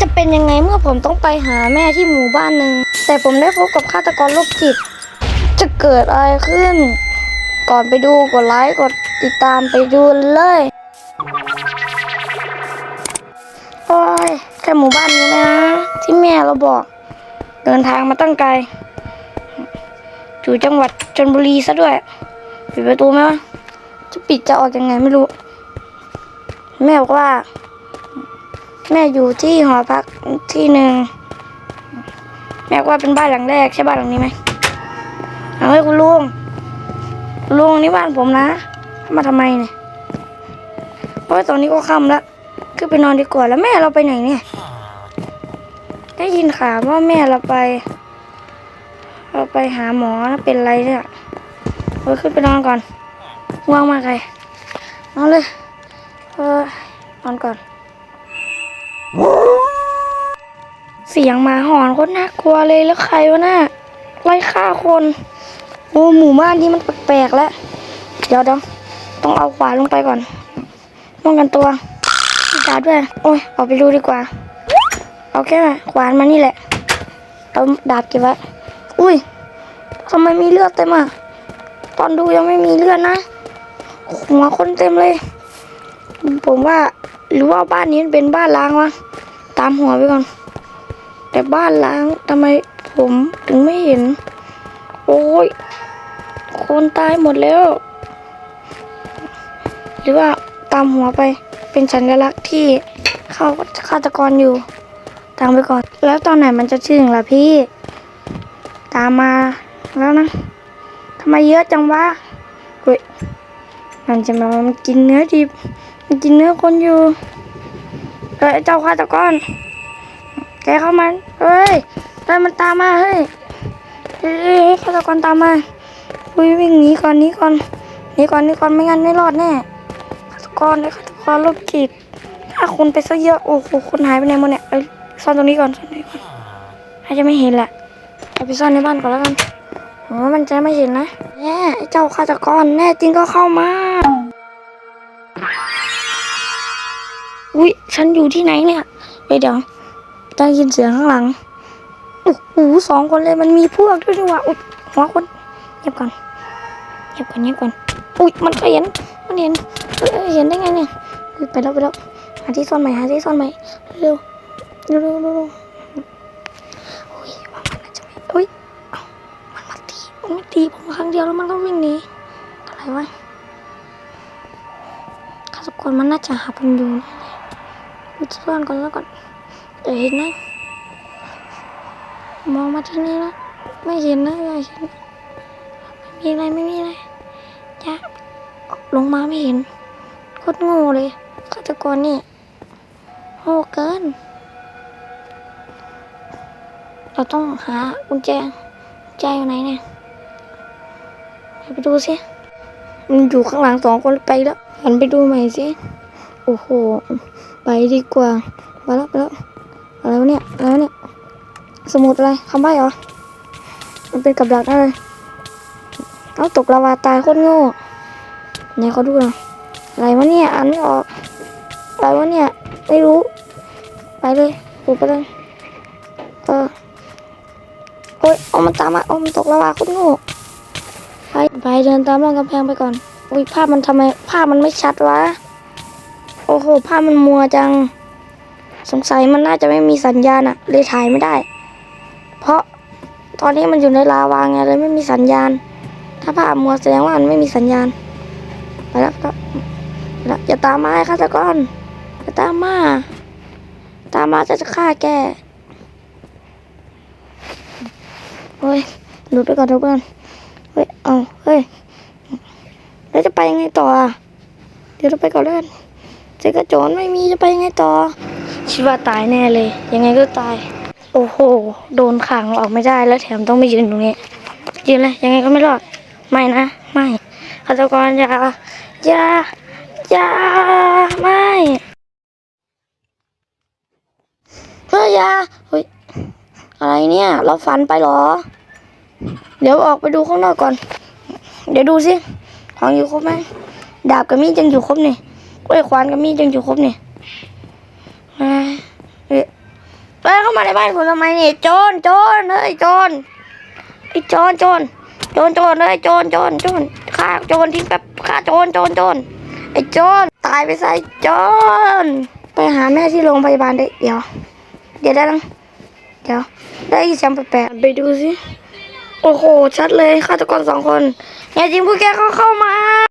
จะเป็นยังไงเมื่อผมต้องไปหาแม่ที่หมู่บ้านหนึ่ง แต่ผมได้พบกับฆาตกรโรคจิต จะเกิดอะไรขึ้น ก่อนไปดูกดไลค์กดติดตามไปดูเลยโอ้ยแค่หมู่บ้านนี้นะ ที่แม่เราบอก เดินทางมาตั้งไกลอยู่จังหวัดชนบุรีซะด้วย ปิดประตูไหมวะจะปิดจะออกยังไงไม่รู้ แม่บอกว่า แม่อยู่ที่หอพักที่หนึ่งแม่ว่าเป็นบ้านหลังแรกใช่บ้านหลังนี้ไหมเอาให้คุณลุงลุงนี่บ้านผมนะ มาทำไมเนี่ยเพราะว่าตอนนี้ก็ค่ำแล้วขึ้นไปนอนดีกว่าแล้วแม่เราไปไหนเนี่ย ได้ยินข่าวว่าแม่เราไป เราไปหาหมอนะเป็นไรเนี่ยเราขึ้นไปนอนก่อนง่วงมากเลยนอนเลยเออนอนก่อน เสียงหมาหอนโคตรน่ากลัวเลยแล้วใครวะน่ะไล่ฆ่าคน โอ้หมู่บ้านนี้มันแปลกๆแล้วเดี๋ยวเดี๋ยวต้องเอาขวานลงไปก่อนป้องกันตัวมีดาบด้วย โอ้ยออกไปดูดีกว่า เอาแค่ขวานมานี่แหละเอาดาบเก็บไว้อุ้ยทำไมมีเลือดเต็มอะตอนดูยังไม่มีเลือดนะหัวคนเต็มเลย ผมว่าหรือว่าบ้านนี้เป็นบ้านล้างวะตามหัวไปก่อน แต่บ้านล้างทำไมผมถึงไม่เห็น โอ้ย คนตายหมดแล้ว หรือว่าตามหัวไปเป็นสัญลักษณ์ที่เขาฆาตกรอยู่ ตามไปก่อน แล้วตอนไหนมันจะถึงล่ะพี่ ตามมาแล้วนะทำไมเยอะจังวะเฮ้ยมันจะมามันกินเนื้อดิบมันกินเนื้อคนอยู่เฮ้ยเจ้าฆาตกร แกเข้ามาเฮ้ยเฮ้ยมันตามมาเฮ้ยเฮ้ยเฮ้ยเฮ้ยฆาตกรตามมาอุ้ยวิ่งหนีก่อนหนีก่อนหนีก่อนหนีก่อนไม่งั้นไม่รอดแน่ฆาตกรเลยฆาตกรโรคจิตถ้าคนไปซะเยอะโอ้โหคนหายไปไหนหมดเนี่ยเอ้ยซ่อนตรงนี้ก่อนซ่อนตรงนี้ก่อนให้จะไม่เห็นแหละเอาไปซ่อนในบ้านก่อนแล้วกันผมว่ามันจะไม่เห็นนะแน่ไอ้เจ้าฆาตกรแน่จริงก็เข้ามาอุ้ยฉันอยู่ที่ไหนเนี่ยเฮ้ยเดี๋ยว ได้ยินเสียงข้างหลังโอ้โหสองคนเลยมันมีพวกด้วยดีกว่าอุ๊ยหัวคนเงียบก่อนเงียบก่อนเงียบก่อนอุ้ยมันเห็นมันเห็นเอ้ยเห็นได้ไงเนี่ยไปแล้วไปแล้วหาที่ซ่อนใหม่หาที่ซ่อนใหม่เร็วเร็วเร็วเร็วอุ้ยว่ามันน่าจะไม่อุ้ยมันมาตีมันม่ตีผมครั้งเดียวแล้วมันก็วิ่งหนีอะไรวะฆาตกรมันน่าจะหาผมอยู่น่เลยอุ๊ยซ่อนก่อนแล้วก่อน เดี๋ยวเห็นนะ มองมาที่นี่นะไม่เห็นนะอย่าเห็นไม่มีอะไรไม่มีอะไรจะลงมาไม่เห็นโคตรง่เลยฆาตกรนี่โง่เกิน เราต้องหากุญแจกุญแจอยู่ไหนเนี่ยไปดูสิมันอยู่ข้างหลังสองคนไปแล้วหันไปดูใหม่สิโอ้โห ไปดีกว่าไปแล้วไปแล้ว อะไรวะเนี่ยอะไรวเนี่ย สมุดอะไรคำใบ้เหรอ มันเป็นกับดักอะไรเอาตกลาวาตายโคตรโง่ไหนเขาดูหน่อยอะไรวะเนี่ยอ่านไม่ออกอะไรวะเนี่ย ไม่รู้ ไปเลยปูไปเลยเออโอ้ยเอามันตามมาเอามันตกลาวาโคตรโง่ไปไปเดินตามร่องกำแพงไปก่อนอุ้ยภาพมันทำไมภาพมันไม่ชัดวะ โอ้โหภาพมันมัวจัง สงสัยมันน่าจะไม่มีสัญญาณอะเลยถ่ายไม่ได้ เพราะตอนนี้มันอยู่ในลาวาไงเลยไม่มีสัญญาณ ถ้าภาพมัวแสดงว่ามันไม่มีสัญญาณ ไปแล้วก็ไปแล้วอย่าตามมาไอ้ฆาตกรอย่าตามมา ตามมาจะจะฆ่าแกเฮ้ยหลุดไปก่อนเถอะเพื่อนเฮ้ย เอาเฮ้ย แล้วจะไปยังไงต่อ เดี๋ยวเราไปก่อนเลยกันเจอกระโจนไม่มีจะไปยังไงต่อ คิดว่าตายแน่เลย ยังไงก็ตาย โอ้โห โดนขังออกไม่ได้แล้วแถมต้องไปยืนตรงนี้ ยืนเลย ยังไงก็ไม่รอด ไม่นะ ไม่ฆาตกรอย่าอย่าอย่าไม่เฮ้ยยาเฮ้ยอะไรเนี่ย เราฝันไปหรอ เดี๋ยวออกไปดูข้างนอกก่อน เดี๋ยวดูสิของอยู่ครบไหมดาบกับมีดยังอยู่ครบนี่กล้วยควานกับมีดยังอยู่ครบนี่ เอ้ยเอ้ยามาในบ้านผมทำไมเนี่ยโจรโจรเฮ้ยโจรไอ้โจรโจรโจรโจรเฮ้ยโจรโจรโจรฆ่าโจรทิ้งแบบฆ่าโจรโจรโจรไอ้โจรตายไปใส่โจรไปหาแม่ที่โรงพยาบาลได้เดี๋ยว เดี๋ยวได้ลังเดี๋ยว ได้ยินเสียงแปลกๆไปดูสิโอ้โหชัดเลยฆาตกรสองคนแน่จริงพวกแกก็เข้ามา